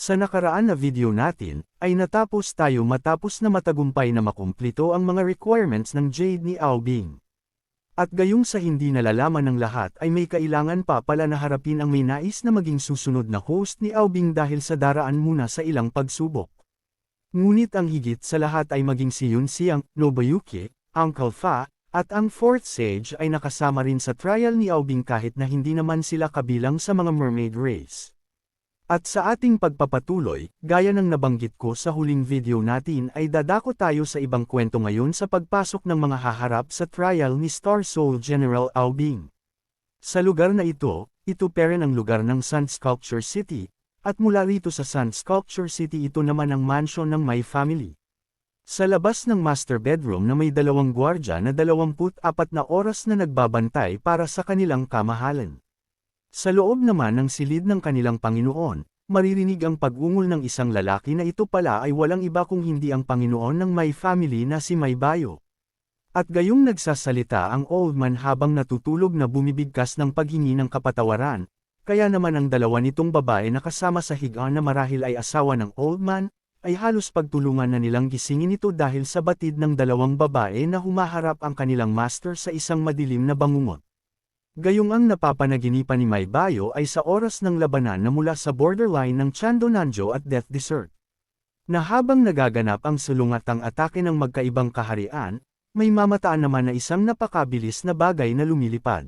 Sa nakaraan na video natin, ay natapos tayo matapos na matagumpay na makumplito ang mga requirements ng Jade ni Aobing. At gayong sa hindi nalalaman ng lahat ay may kailangan pa pala na harapin ang may nais na maging susunod na host ni Aobing dahil sa daraan muna sa ilang pagsubok. Ngunit ang higit sa lahat ay maging si Yun Siang, Nobuyuki, Uncle Fa, at ang fourth sage ay nakasama rin sa trial ni Aobing kahit na hindi naman sila kabilang sa mga mermaid race. At sa ating pagpapatuloy, gaya ng nabanggit ko sa huling video natin ay dadako tayo sa ibang kwento ngayon sa pagpasok ng mga haharap sa trial ni Star Soul General Aobing. Sa lugar na ito, ito pa rin ang lugar ng Sun Sculpture City, at mula rito sa Sun Sculpture City ito naman ang mansion ng My Family. Sa labas ng master bedroom na may dalawang gwardya na 24 na oras na nagbabantay para sa kanilang kamahalan. Sa loob naman ng silid ng kanilang Panginoon, maririnig ang pag-ungol ng isang lalaki na ito pala ay walang iba kung hindi ang Panginoon ng may family na si May Bayo. At gayong nagsasalita ang old man habang natutulog na bumibigkas ng paghingi ng kapatawaran, kaya naman ang dalawa nitong babae na kasama sa higaan na marahil ay asawa ng old man, ay halos pagtulungan na nilang gisingin ito dahil sa batid ng dalawang babae na humaharap ang kanilang master sa isang madilim na bangungot. Gayong ang napapanaginipan ni May Bayo ay sa oras ng labanan na mula sa borderline ng Chando Nanjo at Death Desert. Na habang nagaganap ang sulungatang atake ng magkaibang kaharian, may mamataan naman na isang napakabilis na bagay na lumilipad.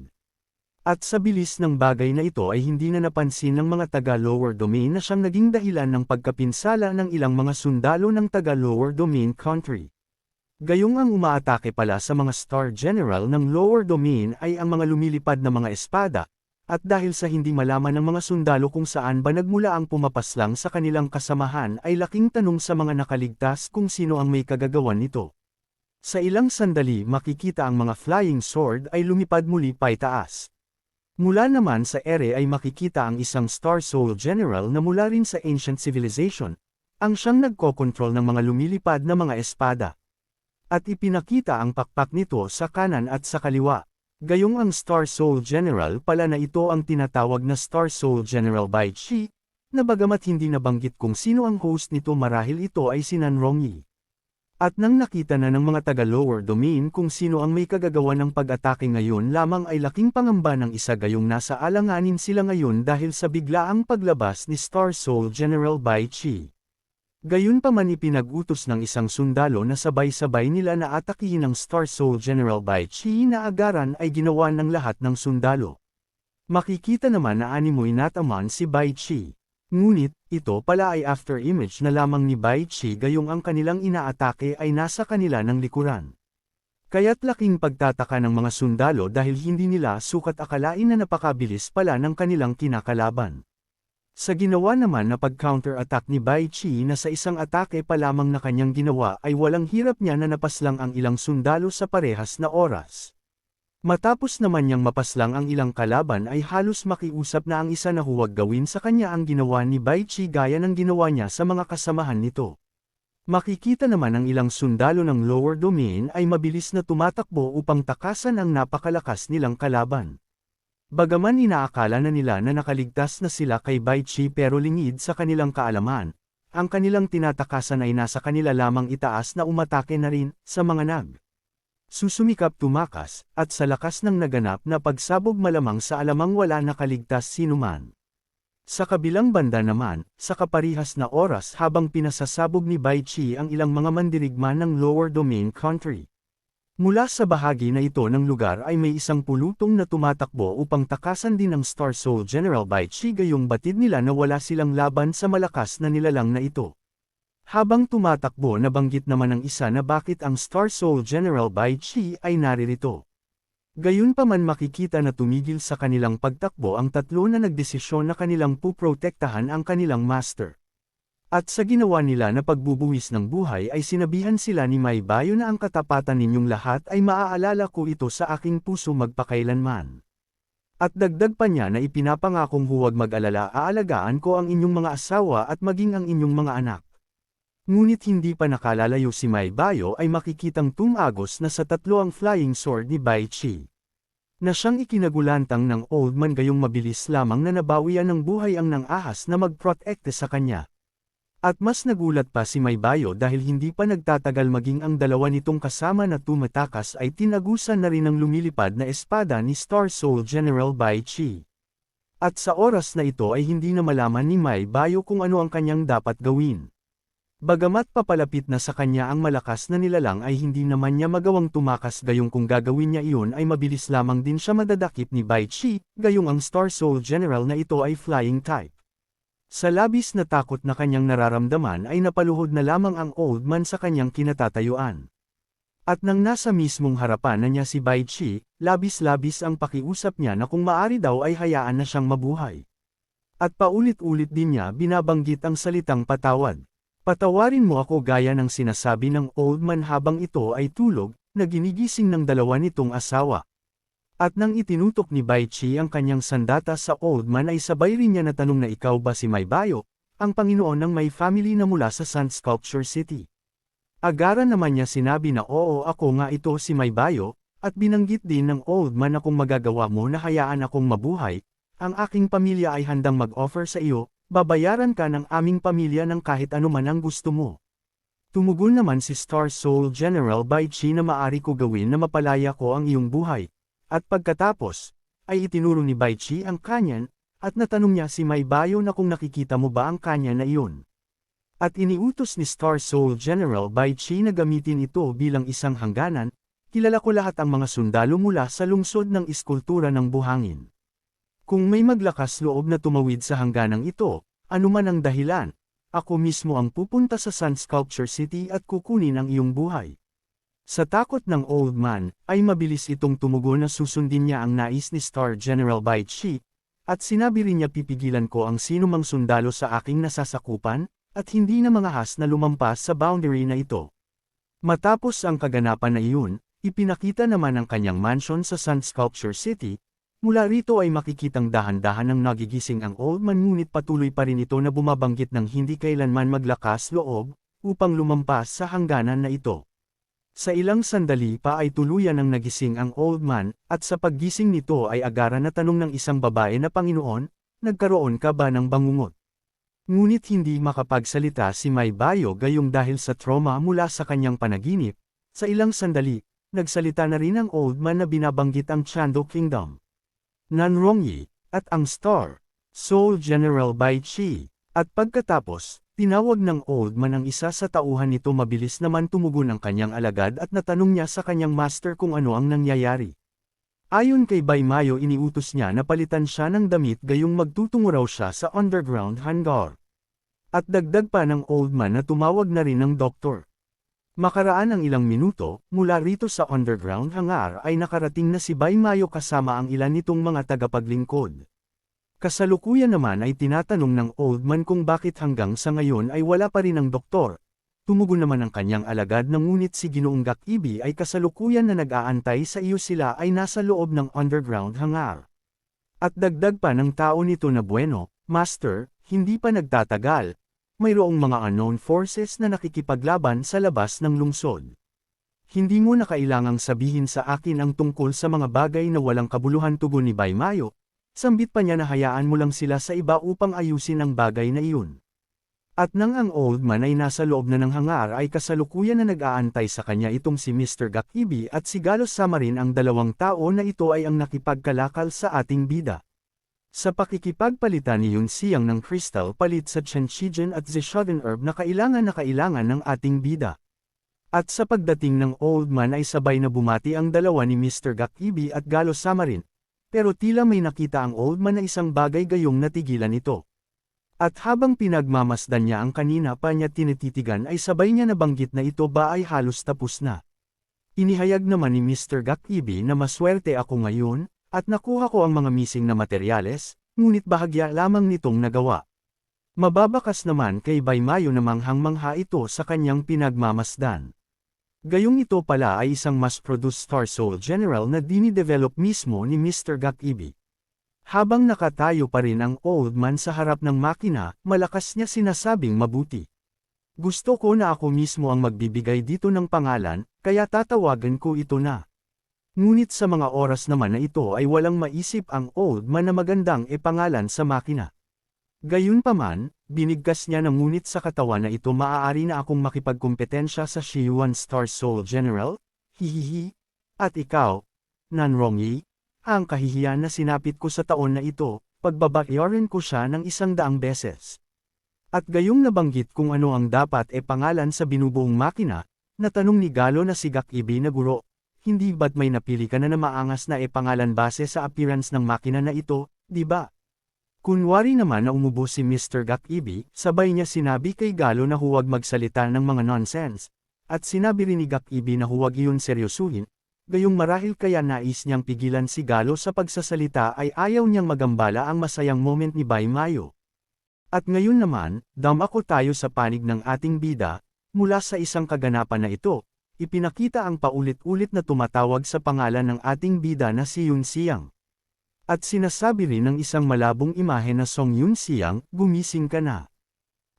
At sa bilis ng bagay na ito ay hindi na napansin ng mga taga-lower domain na siyang naging dahilan ng pagkapinsala ng ilang mga sundalo ng taga-lower domain country. Gayong ang umaatake pala sa mga Star General ng lower domain ay ang mga lumilipad na mga espada, at dahil sa hindi malaman ng mga sundalo kung saan ba nagmula ang pumapaslang sa kanilang kasamahan ay laking tanong sa mga nakaligtas kung sino ang may kagagawan nito. Sa ilang sandali makikita ang mga flying sword ay lumipad muli paitaas. Mula naman sa ere ay makikita ang isang Star Soul General na mula rin sa Ancient Civilization, ang siyang nagkokontrol ng mga lumilipad na mga espada at ipinakita ang pakpak nito sa kanan at sa kaliwa. Gayong ang Star Soul General pala na ito ang tinatawag na Star Soul General by Chi, na bagamat hindi nabanggit kung sino ang host nito marahil ito ay si Nanrongyi. At nang nakita na ng mga taga-lower domain kung sino ang may kagagawa ng pag-atake ngayon lamang ay laking pangamba ng isa gayong nasa alanganin sila ngayon dahil sa biglaang paglabas ni Star Soul General Bai Chi. Gayunpaman ipinag-utos ng isang sundalo na sabay-sabay nila na atakihin ang Star Soul General Bai Chi na agaran ay ginawa ng lahat ng sundalo. Makikita naman na animoy nataman si Bai Chi. Ngunit, ito pala ay after image na lamang ni Bai Chi gayong ang kanilang inaatake ay nasa kanila ng likuran. Kaya't laking pagtataka ng mga sundalo dahil hindi nila sukat akalain na napakabilis pala ng kanilang kinakalaban. Sa ginawa naman na pag-counter-attack ni Bai Chi na sa isang atake pa lamang na kanyang ginawa ay walang hirap niya na napaslang ang ilang sundalo sa parehas na oras. Matapos naman niyang mapaslang ang ilang kalaban ay halos makiusap na ang isa na huwag gawin sa kanya ang ginawa ni Bai Chi gaya ng ginawa niya sa mga kasamahan nito. Makikita naman ang ilang sundalo ng lower domain ay mabilis na tumatakbo upang takasan ang napakalakas nilang kalaban. Bagaman inaakala na nila na nakaligtas na sila kay Bai Chi pero lingid sa kanilang kaalaman, ang kanilang tinatakasan ay nasa kanila lamang itaas na umatake na rin sa mga nag. Susumikap tumakas, at sa lakas ng naganap na pagsabog malamang sa alamang wala nakaligtas sinuman. Sa kabilang banda naman, sa kaparihas na oras habang pinasasabog ni Bai Chi ang ilang mga mandirigma ng lower domain country. Mula sa bahagi na ito ng lugar ay may isang pulutong na tumatakbo upang takasan din ng Star Soul General Bai Chi gayong batid nila na wala silang laban sa malakas na nilalang na ito. Habang tumatakbo nabanggit naman ng isa na bakit ang Star Soul General Bai Chi ay naririto. Gayunpaman makikita na tumigil sa kanilang pagtakbo ang tatlo na nagdesisyon na kanilang puprotektahan ang kanilang master. At sa ginawa nila na pagbubuwis ng buhay ay sinabihan sila ni May Bayo na ang katapatan ninyong lahat ay maaalala ko ito sa aking puso magpakailanman. At dagdag pa niya na ipinapangakong huwag mag-alala aalagaan ko ang inyong mga asawa at maging ang inyong mga anak. Ngunit hindi pa nakalalayo si May Bayo ay makikitang tumagos na sa tatlo ang flying sword ni Bai Chi. Na siyang ikinagulantang ng old man gayong mabilis lamang na nabawian ng buhay ang nang ahas na magprotekte sa kanya. At mas nagulat pa si Maybayo dahil hindi pa nagtatagal maging ang dalawa nitong kasama na tumatakas ay tinagusan na rin ang lumilipad na espada ni Star Soul General Bai Chi. At sa oras na ito ay hindi na malaman ni Maybayo kung ano ang kanyang dapat gawin. Bagamat papalapit na sa kanya ang malakas na nilalang ay hindi naman niya magawang tumakas gayong kung gagawin niya iyon ay mabilis lamang din siya madadakip ni Bai Chi, gayong ang Star Soul General na ito ay flying type. Sa labis na takot na kanyang nararamdaman ay napaluhod na lamang ang old man sa kanyang kinatatayuan. At nang nasa mismong harapan na niya si Bai Chi, labis-labis ang pakiusap niya na kung maari daw ay hayaan na siyang mabuhay. At paulit-ulit din niya binabanggit ang salitang patawad. Patawarin mo ako gaya ng sinasabi ng old man habang ito ay tulog, na ginigising ng dalawa nitong asawa. At nang itinutok ni Bai Chi ang kanyang sandata sa old man ay sabay rin niya na tanong na ikaw ba si Maybayo, ang Panginoon ng may family na mula sa Sun Sculpture City. Agaran naman niya sinabi na oo ako nga ito si Maybayo, at binanggit din ng old man na kung magagawa mo na hayaan akong mabuhay, ang aking pamilya ay handang mag-offer sa iyo, babayaran ka ng aming pamilya ng kahit anuman ang gusto mo. Tumugon naman si Star Soul General Bai Chi na maari ko gawin na mapalaya ko ang iyong buhay, at pagkatapos, ay itinuro ni Bai Chi ang kanyan, at natanong niya si May Bayo na kung nakikita mo ba ang kanya na iyon. At iniutos ni Star Soul General Bai Chi na gamitin ito bilang isang hangganan, kilala ko lahat ang mga sundalo mula sa lungsod ng iskultura ng buhangin. Kung may maglakas loob na tumawid sa hangganang ito, anuman ang dahilan, ako mismo ang pupunta sa Sun Sculpture City at kukunin ang iyong buhay. Sa takot ng old man, ay mabilis itong tumugon na susundin niya ang nais ni Star General Bai Chi, at sinabi rin niya pipigilan ko ang sinumang sundalo sa aking nasasakupan, at hindi na mga has na lumampas sa boundary na ito. Matapos ang kaganapan na iyon, ipinakita naman ang kanyang mansion sa Sun Sculpture City, mula rito ay makikitang dahan-dahan ng nagigising ang old man ngunit patuloy pa rin ito na bumabanggit ng hindi kailanman maglakas loob, upang lumampas sa hangganan na ito. Sa ilang sandali pa ay tuluyan ang nagising ang old man, at sa paggising nito ay agara na tanong ng isang babae na Panginoon, nagkaroon ka ba ng bangungot? Ngunit hindi makapagsalita si May Bayo gayong dahil sa trauma mula sa kanyang panaginip, sa ilang sandali, nagsalita na rin ang old man na binabanggit ang Chando Kingdom. Nanrongyi, at ang Star, Soul General Bai Chi, at pagkatapos, Tinawag ng old man ang isa sa tauhan nito mabilis naman tumugon ang kanyang alagad at natanong niya sa kanyang master kung ano ang nangyayari. Ayon kay Baymayo iniutos niya na palitan siya ng damit gayong magtutungo raw siya sa underground hangar. At dagdag pa ng old man na tumawag na rin ng doktor. Makaraan ang ilang minuto, mula rito sa underground hangar ay nakarating na si Baymayo kasama ang ilan nitong mga tagapaglingkod. Kasalukuyan naman ay tinatanong ng old man kung bakit hanggang sa ngayon ay wala pa rin ang doktor. Tumugon naman ang kanyang alagad na ngunit si Ginoong Gakibi ay kasalukuyan na nag-aantay sa iyo sila ay nasa loob ng underground hangar. At dagdag pa ng tao nito na bueno, Master, hindi pa nagtatagal. Mayroong mga unknown forces na nakikipaglaban sa labas ng lungsod. Hindi mo na kailangang sabihin sa akin ang tungkol sa mga bagay na walang kabuluhan tugon ni Baymayo, Sambit pa niya na hayaan mo lang sila sa iba upang ayusin ang bagay na iyon. At nang ang old man ay nasa loob na ng hangar ay kasalukuyan na nag-aantay sa kanya itong si Mr. Gakibi at si Galos Samarin ang dalawang tao na ito ay ang nakipagkalakal sa ating bida. Sa pakikipagpalitan ni Yun Siyang ng crystal palit sa Chenchigen at Zishoden Herb na kailangan na kailangan ng ating bida. At sa pagdating ng old man ay sabay na bumati ang dalawa ni Mr. Gakibi at Galos Samarin, pero tila may nakita ang old man na isang bagay gayong natigilan ito. At habang pinagmamasdan niya ang kanina pa niya tinititigan ay sabay niya nabanggit na ito ba ay halos tapos na. Inihayag naman ni Mr. Gakibi na maswerte ako ngayon, at nakuha ko ang mga missing na materyales, ngunit bahagya lamang nitong nagawa. Mababakas naman kay Baymayo na manghang-mangha ito sa kanyang pinagmamasdan. Gayong ito pala ay isang mass-produced Star Soul General na dinidevelop mismo ni Mr. Gakibi. Habang nakatayo pa rin ang old man sa harap ng makina, malakas niya sinasabing mabuti. Gusto ko na ako mismo ang magbibigay dito ng pangalan, kaya tatawagan ko ito na. Ngunit sa mga oras naman na ito ay walang maisip ang old man na magandang ipangalan sa makina. Gayunpaman, binigkas niya ng ngunit sa katawan na ito maaari na akong makipagkumpetensya sa Shiyuan Star Soul General, hihihi, at ikaw, Nanrongyi, ang kahihiyan na sinapit ko sa taon na ito, pagbabayaran ko siya ng isang daang beses. At gayong nabanggit kung ano ang dapat e pangalan sa binubuong makina, natanong ni Galo na si Gakibi na guro, hindi ba't may napili ka na na maangas na e pangalan base sa appearance ng makina na ito, di ba? Kunwari naman na umubo si Mr. Gakibi, sabay niya sinabi kay Galo na huwag magsalita ng mga nonsense, at sinabi rin ni Gakibi na huwag iyon seryosuhin, gayong marahil kaya nais niyang pigilan si Galo sa pagsasalita ay ayaw niyang magambala ang masayang moment ni Bay Mayo. At ngayon naman, damako tayo sa panig ng ating bida, mula sa isang kaganapan na ito, ipinakita ang paulit-ulit na tumatawag sa pangalan ng ating bida na si Yun Siang. At sinasabi rin ng isang malabong imahe na Song Yun Siang, gumising ka na.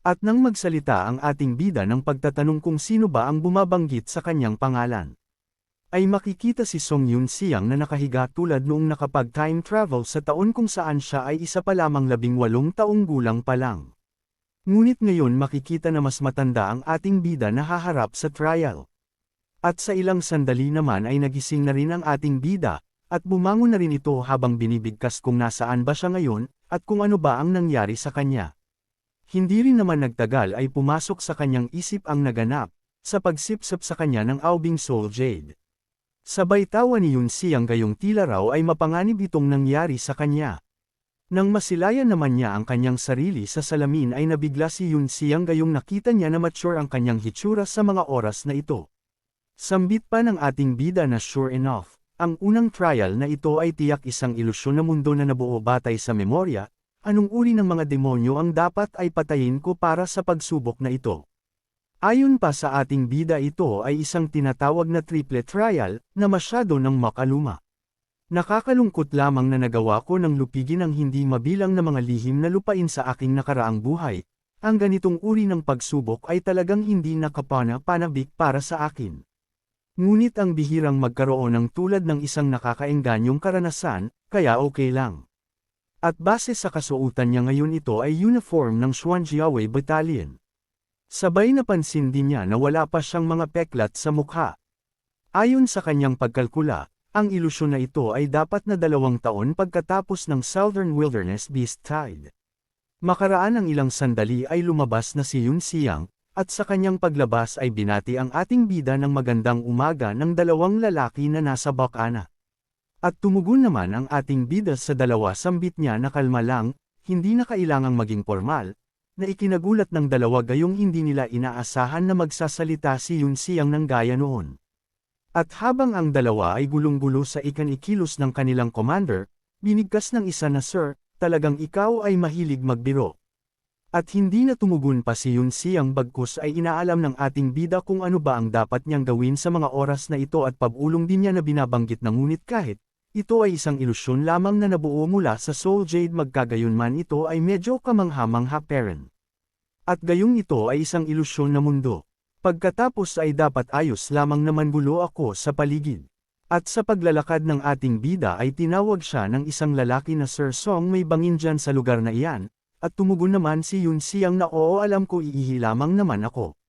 At nang magsalita ang ating bida ng pagtatanong kung sino ba ang bumabanggit sa kanyang pangalan. Ay makikita si Song Yun Siang na nakahiga tulad noong nakapag-time travel sa taon kung saan siya ay isa pa lamang labing walong taong gulang pa lang. Ngunit ngayon makikita na mas matanda ang ating bida na haharap sa trial. At sa ilang sandali naman ay nagising na rin ang ating bida, at bumangon na rin ito habang binibigkas kung nasaan ba siya ngayon, at kung ano ba ang nangyari sa kanya. Hindi rin naman nagtagal ay pumasok sa kanyang isip ang naganap, sa pagsipsap sa kanya ng Aubing Soul Jade. Sabay tawa ni Yun Siyang gayong tila raw ay mapanganib itong nangyari sa kanya. Nang masilayan naman niya ang kanyang sarili sa salamin ay nabigla si Yun Siyang gayong nakita niya na mature ang kanyang hitsura sa mga oras na ito. Sambit pa ng ating bida na sure enough, ang unang trial na ito ay tiyak isang ilusyon na mundo na nabuo batay sa memorya, anong uri ng mga demonyo ang dapat ay patayin ko para sa pagsubok na ito. Ayon pa sa ating bida ito ay isang tinatawag na triplet trial, na masyado ng makaluma. Nakakalungkot lamang na nagawa ko ng lupigin ang hindi mabilang na mga lihim na lupain sa aking nakaraang buhay. Ang ganitong uri ng pagsubok ay talagang hindi nakapana-panabik para sa akin. Ngunit ang bihirang magkaroon ng tulad ng isang nakakaenganyong karanasan, kaya okay lang. At base sa kasuotan niya ngayon ito ay uniform ng Xuanjiaowei Battalion. Sabay napansin din niya na wala pa siyang mga peklat sa mukha. Ayon sa kanyang pagkalkula, ang ilusyon na ito ay dapat na dalawang taon pagkatapos ng Southern Wilderness Beast Tide. Makaraan ang ilang sandali ay lumabas na si Yun Siang, at sa kanyang paglabas ay binati ang ating bida ng magandang umaga ng dalawang lalaki na nasa bakana. At tumugon naman ang ating bida sa dalawa sambit niya na kalma lang, hindi na kailangang maging formal, na ikinagulat ng dalawa gayong hindi nila inaasahan na magsasalita si Yun Siang ng gaya noon. At habang ang dalawa ay gulong-gulo sa ikan-ikilos ng kanilang commander, binigkas ng isa na Sir, talagang ikaw ay mahilig magbiro. At hindi na tumugon pa si Yun Siyang bagkus ay inaalam ng ating bida kung ano ba ang dapat niyang gawin sa mga oras na ito at pabulong din niya na binabanggit ng ngunit kahit, ito ay isang ilusyon lamang na nabuo mula sa Soul Jade magkagayon man ito ay medyo kamanghamang parent. At gayong ito ay isang ilusyon na mundo. Pagkatapos ay dapat ayos lamang naman gulo ako sa paligid. At sa paglalakad ng ating bida ay tinawag siya ng isang lalaki na Sir Song may bangin dyan sa lugar na iyan, at tumugon naman si Yun Siyang na oo alam ko iihi lamang naman ako.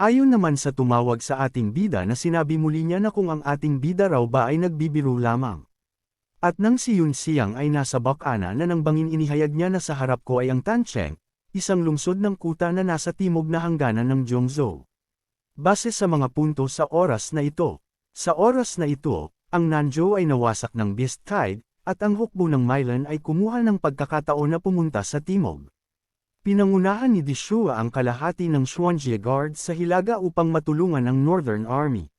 Ayon naman sa tumawag sa ating bida na sinabi muli niya na kung ang ating bida raw ba ay nagbibiro lamang. At nang si Yun Siyang ay nasa bakana na nang bangin inihayag niya na sa harap ko ay ang Tancheng, isang lungsod ng kuta na nasa timog na hangganan ng Zhongzhou. Base sa mga punto sa oras na ito, sa oras na ito, ang Nanzhou ay nawasak ng Beast Tide, at ang hukbo ng Milan ay kumuha ng pagkakataon na pumunta sa timog. Pinangunahan ni Dishua ang kalahati ng Xuanjie Guard sa Hilaga upang matulungan ang Northern Army.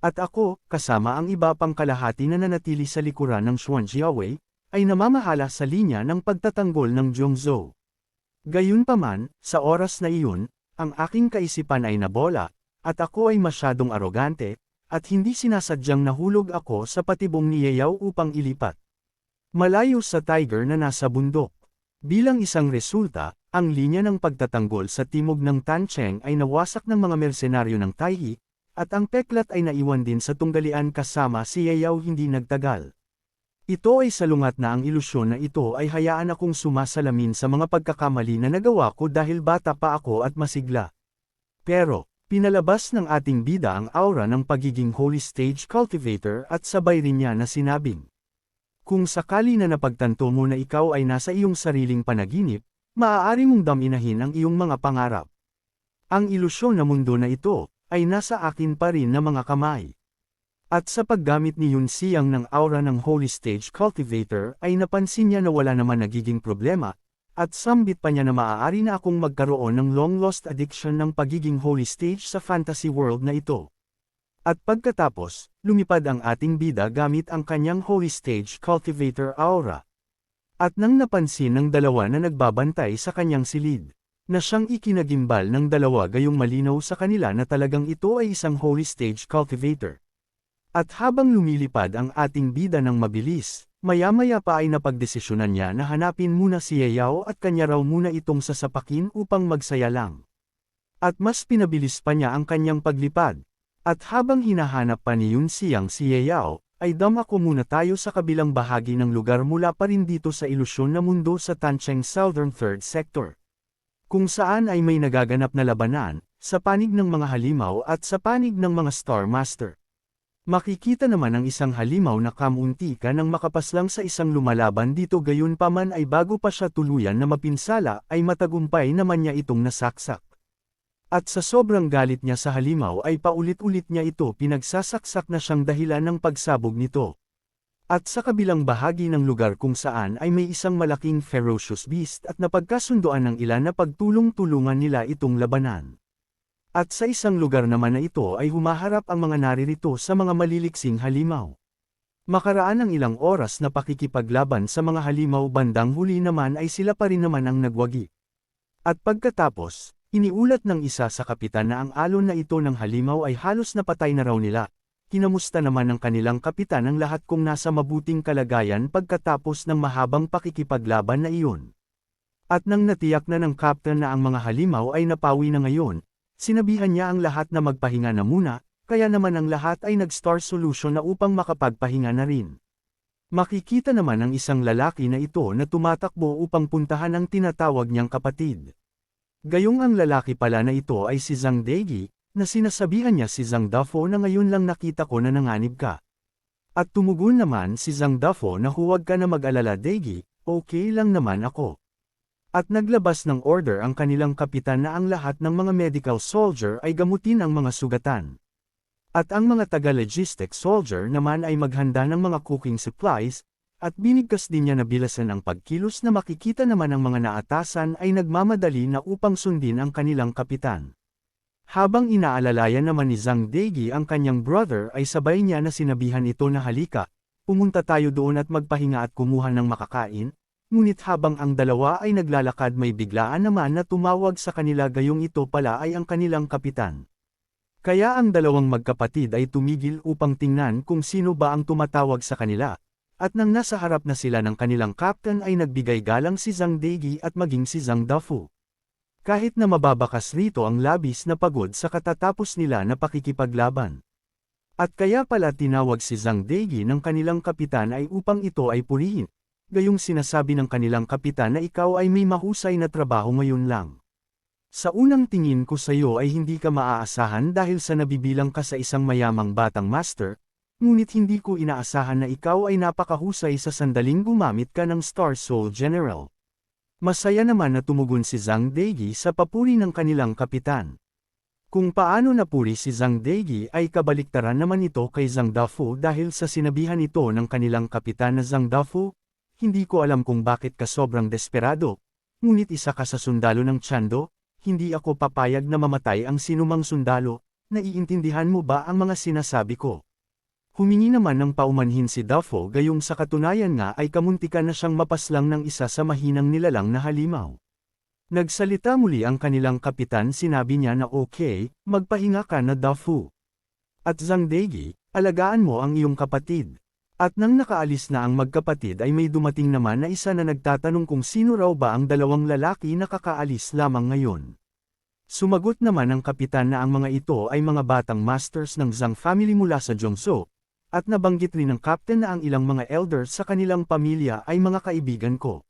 At ako, kasama ang iba pang kalahati na nanatili sa likuran ng Xuanjiawei, ay namamahala sa linya ng pagtatanggol ng Zhongzhou. Gayunpaman, sa oras na iyon, ang aking kaisipan ay nabola, at ako ay masyadong arogante, at hindi sinasadyang nahulog ako sa patibong ni Yayaw upang ilipat. Malayo sa tiger na nasa bundok. Bilang isang resulta, ang linya ng pagtatanggol sa timog ng Tancheng ay nawasak ng mga mersenaryo ng Taihi, at ang peklat ay naiwan din sa tunggalian kasama si Yayaw hindi nagtagal. Ito ay salungat na ang ilusyon na ito ay hayaan akong sumasalamin sa mga pagkakamali na nagawa ko dahil bata pa ako at masigla. Pero, pinalabas ng ating bida ang aura ng pagiging holy stage cultivator at sabay rin niya na sinabing, Kung sakali na napagtanto mo na ikaw ay nasa iyong sariling panaginip, maaari mong daminahin ang iyong mga pangarap. Ang ilusyon na mundo na ito, ay nasa akin pa rin na mga kamay. At sa paggamit ni Yun Siyang ng aura ng Holy Stage Cultivator ay napansin niya na wala naman nagiging problema, at sambit pa niya na maaari na akong magkaroon ng long-lost addiction ng pagiging Holy Stage sa fantasy world na ito. At pagkatapos, lumipad ang ating bida gamit ang kanyang Holy Stage Cultivator aura. At nang napansin ng dalawa na nagbabantay sa kanyang silid, na siyang ikinagimbal ng dalawa gayong malinaw sa kanila na talagang ito ay isang Holy Stage Cultivator. At habang lumilipad ang ating bida ng mabilis, maya-maya pa ay napagdesisyonan niya na hanapin muna si Yayaw at kanya raw muna itong sasapakin upang magsaya lang. At mas pinabilis pa niya ang kanyang paglipad. At habang hinahanap pa ni Yun Siyang si Yayaw, ay damako muna tayo sa kabilang bahagi ng lugar mula pa rin dito sa ilusyon na mundo sa Tancheng Southern Third Sector. Kung saan ay may nagaganap na labanan, sa panig ng mga halimaw at sa panig ng mga Star Master. Makikita naman ang isang halimaw na kamunti ka nang makapaslang sa isang lumalaban dito gayon paman ay bago pa siya tuluyan na mapinsala ay matagumpay naman niya itong nasaksak. At sa sobrang galit niya sa halimaw ay paulit-ulit niya ito pinagsasaksak na siyang dahilan ng pagsabog nito. At sa kabilang bahagi ng lugar kung saan ay may isang malaking ferocious beast at napagkasundoan ng ilan na pagtulong-tulungan nila itong labanan. At sa isang lugar naman na ito ay humaharap ang mga naririto sa mga maliliksing halimaw. Makaraan ng ilang oras na pakikipaglaban sa mga halimaw bandang huli naman ay sila pa rin naman ang nagwagi. At pagkatapos, iniulat ng isa sa kapitan na ang alon na ito ng halimaw ay halos napatay na raw nila. Kinamusta naman ng kanilang kapitan ang lahat kung nasa mabuting kalagayan pagkatapos ng mahabang pakikipaglaban na iyon. At nang natiyak na ng captain na ang mga halimaw ay napawi na ngayon, Sinabihan niya ang lahat na magpahinga na muna, kaya naman ang lahat ay nag-star solution na upang makapagpahinga na rin. Makikita naman ang isang lalaki na ito na tumatakbo upang puntahan ang tinatawag niyang kapatid. Gayong ang lalaki pala na ito ay si Zhang Deigi, na sinasabihan niya si Zhang Dafo na ngayon lang nakita ko na nanganib ka. At tumugon naman si Zhang Dafo na huwag ka na mag-alala Deigi, okay lang naman ako. At naglabas ng order ang kanilang kapitan na ang lahat ng mga medical soldier ay gamutin ang mga sugatan. At ang mga taga-logistic soldier naman ay maghanda ng mga cooking supplies, at binigkas din niya na bilasan ang pagkilos na makikita naman ang mga naatasan ay nagmamadali na upang sundin ang kanilang kapitan. Habang inaalalayan naman ni Zhang Deigi ang kanyang brother ay sabay niya na sinabihan ito na halika, pumunta tayo doon at magpahinga at kumuha ng makakain, Ngunit habang ang dalawa ay naglalakad may biglaan naman na tumawag sa kanila gayong ito pala ay ang kanilang kapitan. Kaya ang dalawang magkapatid ay tumigil upang tingnan kung sino ba ang tumatawag sa kanila, at nang nasa harap na sila ng kanilang captain ay nagbigay galang si Zhang Deigi at maging si Zhang Dafu. Kahit na mababakas rito ang labis na pagod sa katatapos nila na pakikipaglaban. At kaya pala tinawag si Zhang Deigi ng kanilang kapitan ay upang ito ay purihin, gayong sinasabi ng kanilang kapitan na ikaw ay may mahusay na trabaho ngayon lang. Sa unang tingin ko sa iyo ay hindi ka maaasahan dahil sa nabibilang ka sa isang mayamang batang master, ngunit hindi ko inaasahan na ikaw ay napakahusay sa sandaling gumamit ka ng Star Soul General. Masaya naman na tumugon si Zhang Deigi sa papuri ng kanilang kapitan. Kung paano napuri si Zhang Deigi ay kabaliktaran naman ito kay Zhang Dafu dahil sa sinabihan ito ng kanilang kapitan na Zhang Dafu, hindi ko alam kung bakit ka sobrang desperado. Ngunit isa ka sa sundalo ng Chando, hindi ako papayag na mamatay ang sinumang sundalo, naiintindihan mo ba ang mga sinasabi ko? Humingi naman ng paumanhin si Duffo gayong sa katunayan nga ay kamuntikan na siyang mapaslang ng isa sa mahinang nilalang na halimaw. Nagsalita muli ang kanilang kapitan sinabi niya na okay, magpahinga ka na Duffo. At Zangdegi, alagaan mo ang iyong kapatid. At nang nakaalis na ang magkapatid ay may dumating naman na isa na nagtatanong kung sino raw ba ang dalawang lalaki na kakaalis lamang ngayon. Sumagot naman ang kapitan na ang mga ito ay mga batang masters ng Zhang family mula sa Zhongzhou, at nabanggit rin ng captain na ang ilang mga elders sa kanilang pamilya ay mga kaibigan ko.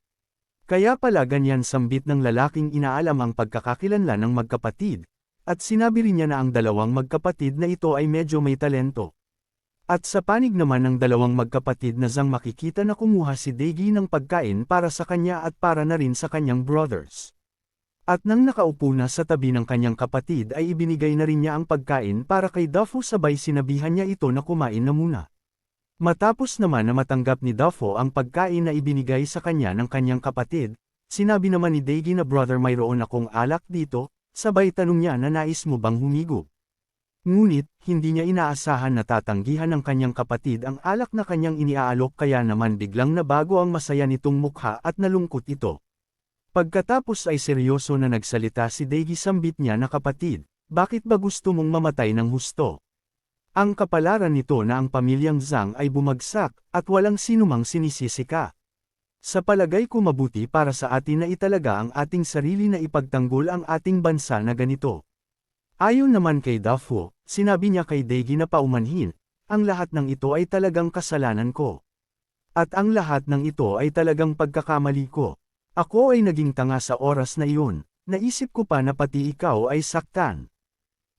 Kaya pala ganyan sambit ng lalaking inaalam ang pagkakakilanlan ng magkapatid, at sinabi rin niya na ang dalawang magkapatid na ito ay medyo may talento. At sa panig naman ng dalawang magkapatid na Zhang makikita na kumuha si Daigi ng pagkain para sa kanya at para na rin sa kanyang brothers. At nang nakaupo na sa tabi ng kanyang kapatid ay ibinigay na rin niya ang pagkain para kay Duffo sabay sinabihan niya ito na kumain na muna. Matapos naman na matanggap ni Duffo ang pagkain na ibinigay sa kanya ng kanyang kapatid, sinabi naman ni Daigi na brother mayroon akong alak dito, sabay tanong niya na nais mo bang humigo. Ngunit, hindi niya inaasahan na tatanggihan ng kanyang kapatid ang alak na kanyang iniaalok kaya naman biglang nabago ang masaya nitong mukha at nalungkot ito. Pagkatapos ay seryoso na nagsalita si Daigi sambit niya na kapatid, bakit ba gusto mong mamatay ng husto? Ang kapalaran nito na ang pamilyang Zhang ay bumagsak, at walang sinumang sinisisi ka. Sa palagay ko mabuti para sa atin na italaga ang ating sarili na ipagtanggol ang ating bansa na ganito. Ayon naman kay Dafo, sinabi niya kay Daigi na paumanhin, ang lahat ng ito ay talagang kasalanan ko. At ang lahat ng ito ay talagang pagkakamali ko. Ako ay naging tanga sa oras na iyon, naisip ko pa na pati ikaw ay saktan.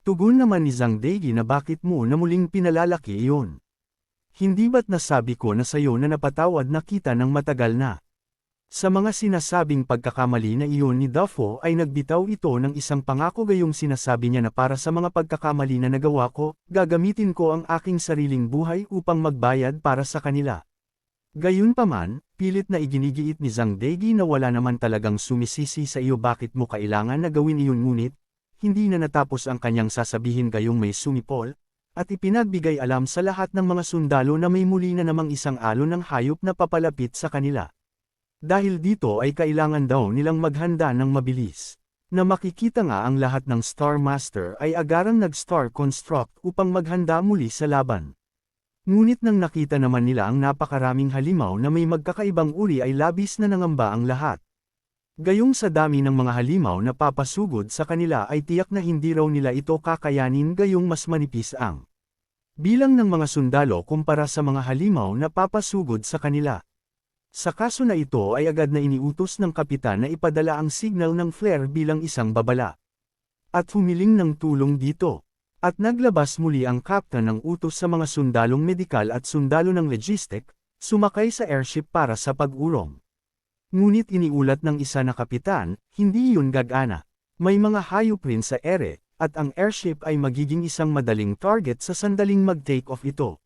Tugon naman ni Zhang Deigi na bakit mo na muling pinalalaki iyon. Hindi ba't nasabi ko na sayo na napatawad na kita ng matagal na? Sa mga sinasabing pagkakamali na iyon ni Duffo ay nagbitaw ito ng isang pangako gayong sinasabi niya na para sa mga pagkakamali na nagawa ko, gagamitin ko ang aking sariling buhay upang magbayad para sa kanila. Gayunpaman, pilit na iginigiit ni Zhang Deigi na wala naman talagang sumisisi sa iyo bakit mo kailangan na gawin iyon ngunit, hindi na natapos ang kanyang sasabihin gayong may sumipol, at ipinagbigay alam sa lahat ng mga sundalo na may muli na namang isang alon ng hayop na papalapit sa kanila. Dahil dito ay kailangan daw nilang maghanda ng mabilis. Na makikita nga ang lahat ng Star Master ay agarang nag-Star Construct upang maghanda muli sa laban. Ngunit nang nakita naman nila ang napakaraming halimaw na may magkakaibang uri ay labis na nangamba ang lahat. Gayong sa dami ng mga halimaw na papasugod sa kanila ay tiyak na hindi raw nila ito kakayanin gayong mas manipis ang bilang ng mga sundalo kumpara sa mga halimaw na papasugod sa kanila. Sa kaso na ito ay agad na iniutos ng kapitan na ipadala ang signal ng flare bilang isang babala. At humiling ng tulong dito. At naglabas muli ang captain ng utos sa mga sundalong medikal at sundalo ng logistic, sumakay sa airship para sa pag-urong. Ngunit iniulat ng isa na kapitan, hindi yun gagana. May mga hayop rin sa ere, at ang airship ay magiging isang madaling target sa sandaling mag-take off ito.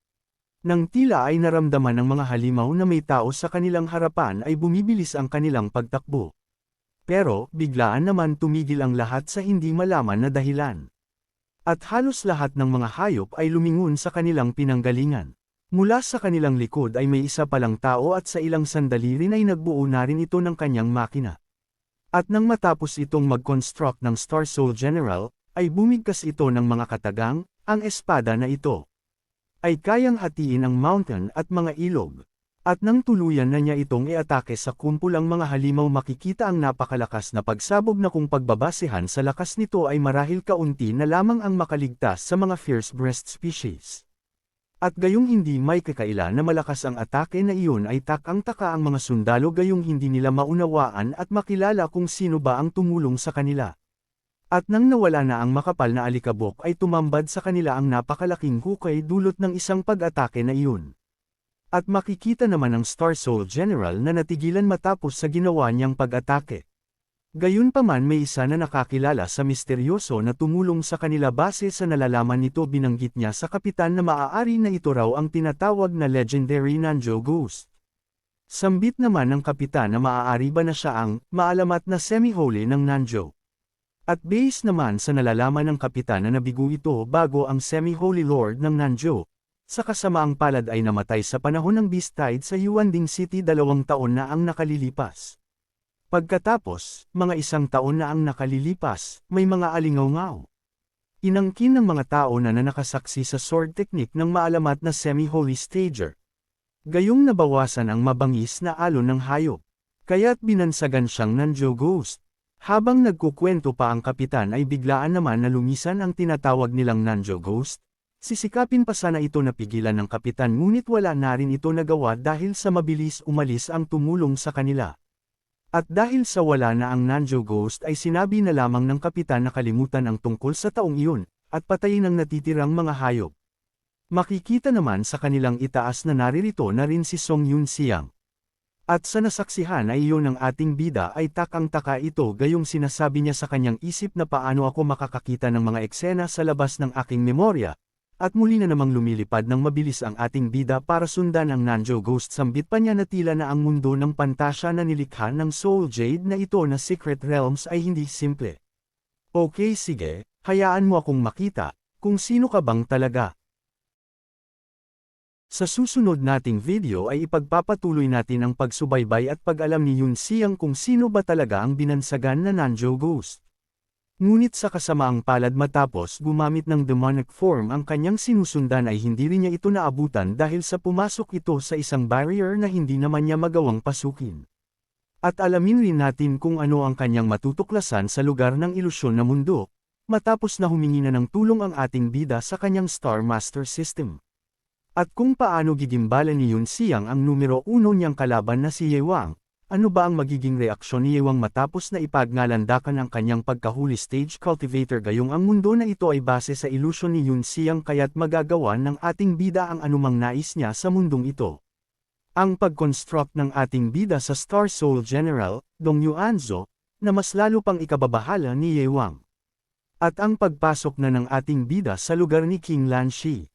Nang tila ay naramdaman ng mga halimaw na may tao sa kanilang harapan ay bumibilis ang kanilang pagtakbo. Pero, biglaan naman tumigil ang lahat sa hindi malaman na dahilan. At halos lahat ng mga hayop ay lumingon sa kanilang pinanggalingan. Mula sa kanilang likod ay may isa palang tao at sa ilang sandali rin ay nagbuo na rin ito ng kanyang makina. At nang matapos itong mag-construct ng Star Soul General, ay bumigkas ito ng mga katagang, ang espada na ito. Ay kayang hatiin ang mountain at mga ilog. At nang tuluyan na niya itong iatake sa kumpulang mga halimaw makikita ang napakalakas na pagsabog na kung pagbabasehan sa lakas nito ay marahil kaunti na lamang ang makaligtas sa mga fierce breast species. At gayong hindi may kakaila na malakas ang atake na iyon ay takang-taka ang mga sundalo gayong hindi nila maunawaan at makilala kung sino ba ang tumulong sa kanila. At nang nawala na ang makapal na alikabok ay tumambad sa kanila ang napakalaking hukay dulot ng isang pag-atake na iyon. At makikita naman ang Star Soul General na natigilan matapos sa ginawa niyang pag-atake. Gayunpaman may isa na nakakilala sa misteryoso na tumulong sa kanila base sa nalalaman nito binanggit niya sa kapitan na maaari na ito raw ang tinatawag na legendary Nanjo Ghost. Sambit naman ng kapitan na maaari ba na siya ang maalamat na semi-holy ng Nanjo. At base naman sa nalalaman ng kapitan na nabigo ito bago ang semi-holy lord ng Nanjo, sa kasamaang palad ay namatay sa panahon ng Beast Tide sa Yuanding City dalawang taon na ang nakalilipas. Pagkatapos, mga isang taon na ang nakalilipas, may mga alingaw-ngaw. Inangkin ng mga tao na nanakasaksi sa sword technique ng maalamat na semi-holy stager. Gayong nabawasan ang mabangis na alon ng hayop. Kaya't binansagan siyang Nanjo Ghost. Habang nagkukwento pa ang kapitan ay biglaan naman na lumisan ang tinatawag nilang Nanjo Ghost, Sisikapin pa sana ito na pigilan ng kapitan ngunit wala na rin ito nagawa dahil sa mabilis umalis ang tumulong sa kanila. At dahil sa wala na ang Nanjo Ghost ay sinabi na lamang ng kapitan na kalimutan ang tungkol sa taong iyon, at patayin ang natitirang mga hayop. Makikita naman sa kanilang itaas na naririto na rin si Song Yun Siang. At sa nasaksihan ay iyon ng ating bida ay takang-taka ito gayong sinasabi niya sa kanyang isip na paano ako makakakita ng mga eksena sa labas ng aking memorya, at muli na namang lumilipad ng mabilis ang ating bida para sundan ang Nanjo Ghost sambit pa niya na tila na ang mundo ng pantasya na nilikha ng Soul Jade na ito na Secret Realms ay hindi simple. Okay sige, hayaan mo akong makita, kung sino ka bang talaga. Sa susunod nating video ay ipagpapatuloy natin ang pagsubaybay at pag-alam ni Yun Siang kung sino ba talaga ang binansagan na Nanjo Ghost. Ngunit sa kasamaang palad matapos gumamit ng demonic form ang kanyang sinusundan ay hindi rin niya ito naabutan dahil sa pumasok ito sa isang barrier na hindi naman niya magawang pasukin. At alamin rin natin kung ano ang kanyang matutuklasan sa lugar ng ilusyon na mundo, matapos na humingi na ng tulong ang ating bida sa kanyang Star Master System. At kung paano gigimbalan ni Yun Siang ang numero uno niyang kalaban na si Ye Wang, ano ba ang magiging reaksyon ni Ewang matapos na ipagngalandakan ang kanyang pagkahuli stage cultivator gayong ang mundo na ito ay base sa ilusyon ni Yun Siang kaya't magagawa ng ating bida ang anumang nais niya sa mundong ito. Ang pag-construct ng ating bida sa Star Soul General, Dong Yuanzo, na mas lalo pang ikababahala ni Ye Wang. At ang pagpasok na ng ating bida sa lugar ni King Lan Shi.